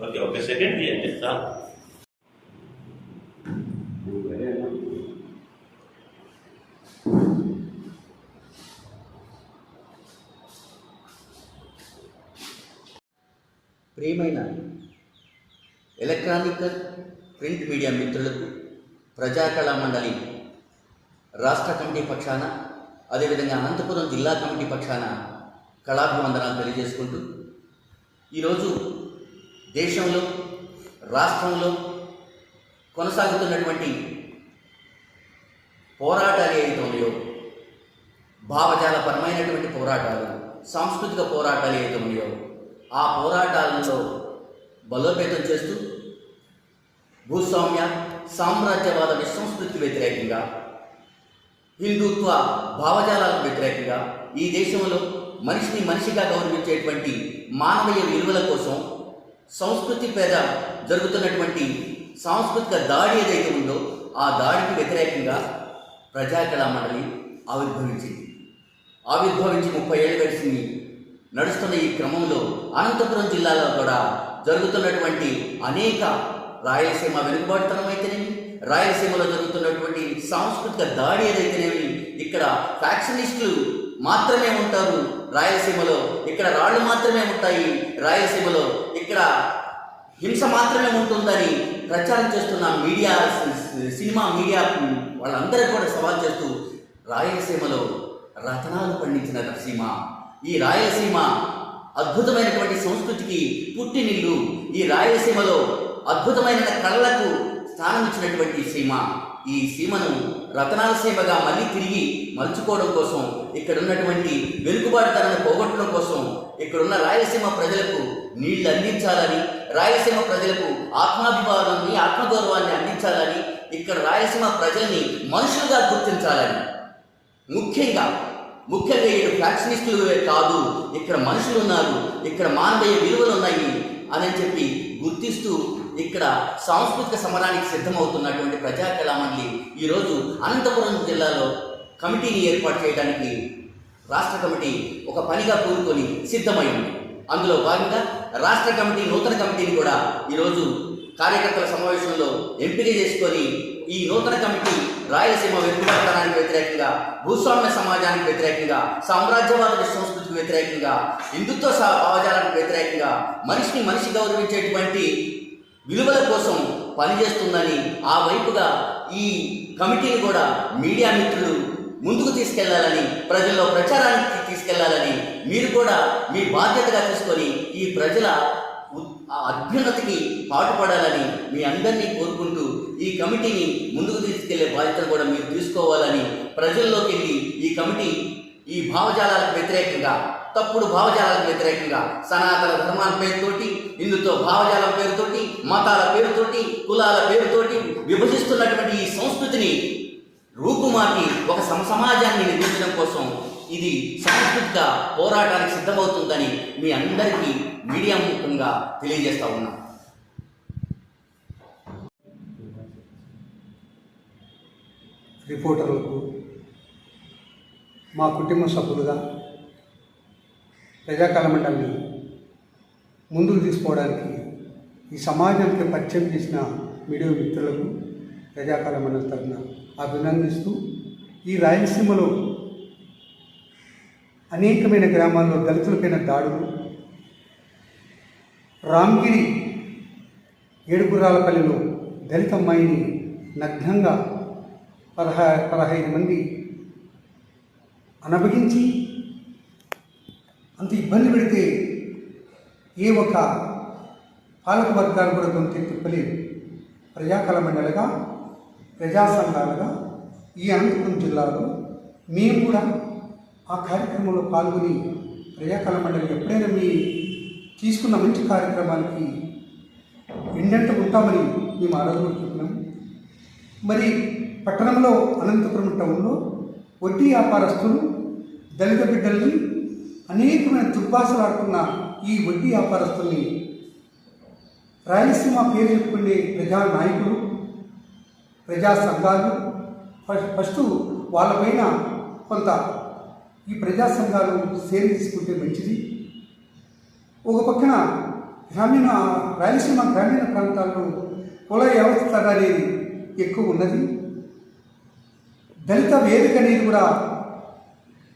Okay ఒక second తీయండి. చాలు ప్రియమైన ఎలక్ట్రానిక్ ప్రింట్ మీడియా మిత్రులకు ప్రజాకళా మండలి రాష్ట్ర కమిటీ పక్షాన అదేవిధంగా అనంతపురం జిల్లా కమిటీ పక్షాన కళాభివందనాలు తెలియజేసుకుంటూ ఈరోజు దేశంలో రాష్ట్రంలో కొనసాగుతున్నటువంటి పోరాటాలు ఏవైతే ఉన్నాయో భావజాలపరమైనటువంటి పోరాటాలు సాంస్కృతిక పోరాటాలు ఏవైతే ఉన్నాయో ఆ పోరాటాలలో బలోపేతం చేస్తూ భూస్వామ్య సామ్రాజ్యవాద విసంస్కృతికి వ్యతిరేకంగా హిందుత్వ భావజాలాలకు వ్యతిరేకంగా ఈ దేశంలో మనిషిని మనిషిగా గౌరవించేటువంటి మానవీయ విలువల కోసం సంస్కృతి పేద జరుగుతున్నటువంటి సాంస్కృతిక దాడి ఏదైతే ఉందో ఆ దాడికి వ్యతిరేకంగా ప్రజాకళా మండలి ఆవిర్భవించింది. ఆవిర్భవించి ముప్పై ఏళ్ళు గడిచింది. నడుస్తున్న ఈ క్రమంలో అనంతపురం జిల్లాలో కూడా జరుగుతున్నటువంటి అనేక రాయలసీమ వెనుకబాటుతనం అయితేనేమి రాయలసీమలో జరుగుతున్నటువంటి సాంస్కృతిక దాడి ఏదైతేనేమి ఇక్కడ ఫ్యాక్షనిస్టులు మాత్రమే ఉంటారు రాయలసీమలో. ఇక్కడ రాళ్ళు మాత్రమే ఉంటాయి రాయలసీమలో. ఇక్కడ హింస మాత్రమే ఉంటుందని ప్రచారం చేస్తున్న మీడియా సినిమా మీడియా వాళ్ళందరూ కూడా సవాల్ చేస్తూ రాయలసీమలో రతనాలు పండించిన సీమ ఈ రాయలసీమ అద్భుతమైనటువంటి సంస్కృతికి పుట్టినిల్లు. ఈ రాయలసీమలో అద్భుతమైన కళలకు స్థానం ఇచ్చినటువంటి సీమ. ఈ సీమను రతనాల సీమగా మళ్ళీ తిరిగి మలుచుకోవడం కోసం ఇక్కడ ఉన్నటువంటి వెనుకబాటుతనాన్ని పోగొట్టడం కోసం ఇక్కడున్న రాయలసీమ ప్రజలకు నీళ్ళు అందించాలని రాయలసీమ ప్రజలకు ఆత్మాభిమానాన్ని ఆత్మగౌరవాన్ని అందించాలని ఇక్కడ రాయలసీమ ప్రజల్ని మనుషులుగా గుర్తించాలని. ముఖ్యంగా ముఖ్యంగా ఇక్కడ ఫ్యాక్షనిస్టులు కాదు ఇక్కడ మనుషులు ఉన్నారు ఇక్కడ మానవీయ విలువలు ఉన్నాయి అని చెప్పి గుర్తిస్తూ ఇక్కడ సాంస్కృతిక సమరానికి సిద్ధమవుతున్నటువంటి ప్రజా కళామండలి ఈరోజు అనంతపురం జిల్లాలో కమిటీని ఏర్పాటు చేయడానికి రాష్ట్ర కమిటీ ఒక పనిగా కూరుకొని సిద్ధమైంది. అందులో భాగంగా రాష్ట్ర కమిటీ నూతన కమిటీని కూడా ఈరోజు కార్యకర్తల సమావేశంలో ఎంపిక చేసుకొని ఈ నూతన కమిటీ రాయలసీమ వెనుకబడతనానికి వ్యతిరేకంగా భూస్వామ్య సమాజానికి వ్యతిరేకంగా సామ్రాజ్యవాద సంస్కృతికి వ్యతిరేకంగా హిందుత్వ సమాజాలకు వ్యతిరేకంగా మనిషిని మనిషి గౌరవించేటువంటి విలువల కోసం పనిచేస్తుందని ఆ వైపుగా ఈ కమిటీని కూడా మీడియా మిత్రులు ముందుకు తీసుకెళ్ళాలని ప్రజల్లో ప్రచారానికి తీసుకెళ్ళాలని మీరు కూడా మీ బాధ్యతగా తీసుకొని ఈ ప్రజల అభ్యున్నతికి పాటుపడాలని మీ అందరినీ కోరుకుంటూ ఈ కమిటీని ముందుకు తీసుకెళ్ళే బాధ్యతలు కూడా మీరు తీసుకోవాలని ప్రజల్లోకి వెళ్ళి ఈ కమిటీ ఈ భావజాలాలకు వ్యతిరేకంగా తప్పుడు భావజాలాలకు వ్యతిరేకంగా సనాతన ధర్మాల పేరుతోటి హిందుత్వ భావజాలం మతాల పేరుతోటి కులాల పేరుతోటి విభజిస్తున్నటువంటి ఈ సంస్కృతిని రూపుమాపి ఒక సమ సమాజాన్ని నిర్మించడం కోసం ఇది సాంస్కృతిక పోరాటానికి సిద్ధమవుతుందని మీ అందరికీ మీడియా ముఖంగా తెలియజేస్తా ఉన్నాం. రిపోర్టర్లకు మా కుటుంబ సభ్యులుగా ప్రజాకాల మండలిని ముందుకు తీసుకోవడానికి ఈ సమాజానికి పరిచయం చేసిన మీడియా మిత్రులకు ప్రజాకాల మండలి తరఫున అభినందిస్తూ ఈ రాయలసీమలో అనేకమైన గ్రామాల్లో దళితులపైన దాడులు రామ్గిరి ఏడుగురాలపల్లిలో దళిత అమ్మాయిని నగ్నంగా పదహా పదహైదు మంది అనభగించి అంత ఇబ్బంది పెడితే ఏ ఒక పాలక వర్గాలు కూడా గొంతు తిప్పలేదు ప్రజాకళ మండలిగా ప్రజా సంఘాలుగా ఈ అనంతపురం జిల్లాలో మేము కూడా ఆ కార్యక్రమంలో పాల్గొని ప్రజాకళ మండలి ఎప్పుడైనా మీ తీసుకున్న మంచి కార్యక్రమానికి ఎండంట ఉంటామని మేము ఆ మరి పట్టణంలో అనంతపురం టౌన్లో వడ్డీ వ్యాపారస్తులు దళిత బిడ్డల్ని అనేకమైన దుర్భాషలు ఆడుతున్న ఈ వడ్డీ వ్యాపారస్తుల్ని రాయలసీమ పేరు చెప్పుకునే ప్రజా నాయకులు ప్రజా సంఘాలు ఫస్ట్ ఫస్ట్ వాళ్ళపైన కొంత ఈ ప్రజా సంఘాలు సేవ తీసుకుంటే మంచిది. ఒక పక్కన గ్రామీణ రాయలసీమ గ్రామీణ ప్రాంతాల్లో కుల వ్యవస్థ అనేది ఎక్కువ ఉన్నది. దళిత వేదిక అనేది కూడా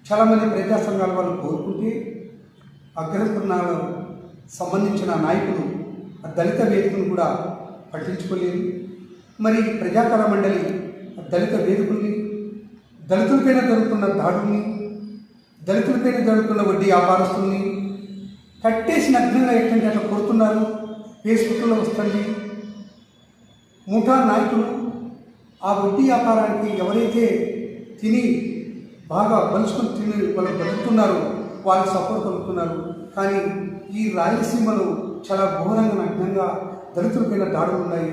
చాలామంది ప్రజా సంఘాల వాళ్ళు కోరుకుంటే అగ్రకుర్ణాలు సంబంధించిన నాయకులు దళిత వేదికను కూడా పట్టించుకోలేదు. మరి ప్రజాకర మండలి ఆ దళిత వేదికల్ని దళితులపైన జరుగుతున్న దాడుల్ని దళితులపైన జరుగుతున్న వడ్డీ వ్యాపారస్తుల్ని కట్టేసి నగ్నంగా ఎట్టండి అట్లా కొడుతున్నారు? ఫేస్బుక్లో వస్తుంది. ముఠా నాయకులు ఆ వడ్డీ వ్యాపారానికి ఎవరైతే తిని బాగా బలుచుకొని తిని వాళ్ళు బతుకుతున్నారో వాళ్ళు సపోర్ట్ కలుగుతున్నారు. కానీ ఈ రాయలసీమలో చాలా ఘోరంగా నగ్నంగా దళితులపైన దాడులు ఉన్నాయి.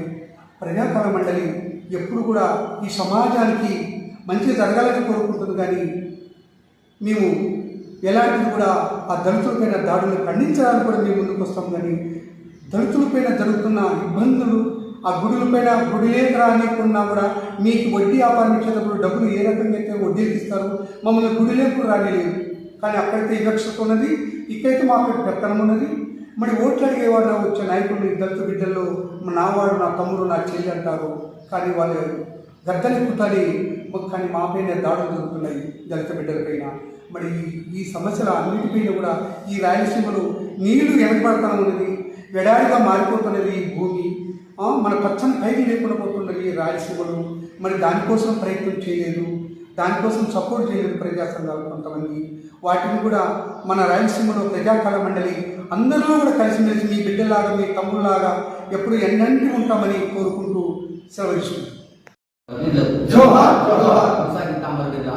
ప్రజాకాల మండలి ఎప్పుడు కూడా ఈ సమాజానికి మంచి జరగాలని కోరుకుంటుంది కానీ మేము ఎలాంటిది కూడా ఆ దళితులపైన దాడులను ఖండించడానికి కూడా మేము ముందుకు వస్తాం కానీ దళితులపైన జరుగుతున్న ఇబ్బందులు ఆ గుడులపైన గుడిలే రానికున్నా కూడా మీకు వడ్డీ వ్యాపారం ఇచ్చేటప్పుడు డబ్బులు ఏ రకంగా అయితే వడ్డీలు ఇస్తారు మమ్మల్ని గుడిలేపు రానిలేదు. కానీ అక్కడైతే వివక్షత ఉన్నది ఇక్కడైతే మాకు పెత్తనం ఉన్నది మరి ఓట్లు అడిగేవాడు వచ్చే నాయకుడిని దళిత బిడ్డల్లో నావాడు నా తమ్ముడు నా చెల్లి అంటారు. కానీ వాళ్ళు గద్దలెక్కుతాని కానీ మాపైన దాడులు జరుగుతున్నాయి దళిత బిడ్డలపైన మరి ఈ- సమస్యల అన్నిటిపైన కూడా ఈ రాయలసీమలో నీళ్ళు వెనకబడతాను ఉన్నది వెడారిగా మారిపోతున్నది ఈ భూమి. మన పచ్చని పైకి లేకుండా పోతున్నది ఈ రాయలసీమలో. మరి దానికోసం ప్రయత్నం చేయలేదు. దానికోసం సపోర్ట్ చేయలేదు ప్రజా సంఘాలు కొంతమంది. వాటిని కూడా మన రాయలసీమలో ప్రజాకాల మండలి అందరిలో కూడా కలిసిమెలిసి మీ బిడ్డలాగా మీ తమ్ముళ్ళలాగా ఎప్పుడు ఎన్నంటి ఉంటామని కోరుకుంటూ సెలవిస్తున్నాం జోహార్, జోహార్. కొనసాగిద్దాం మరి వీరి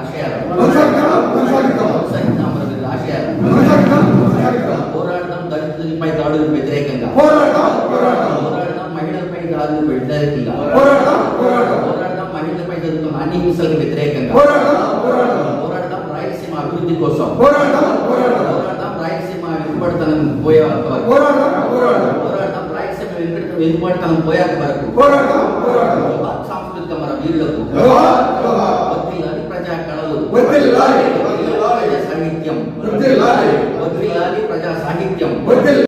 వెనుకబడతనం పోయేంత వరకు పోరాడదాం, పోరాడదాం. పోరాడదాం రాయలసీమ వెనుక వెనుకబడతనం పోయేంత వరకు పోరాడదాం, పోరాడదాం. జోహార్ సాంస్కృతిక మన వీరులకు జోహార్, జోహార్. వద్దిల్లాలి ప్రజా కళలు వద్దిల్లాలి. ప్రజా సాహిత్యం వద్దిల్లాలి. వద్దిల్లాలి ప్రజా సాహిత్యం వద్దిల్లాలి.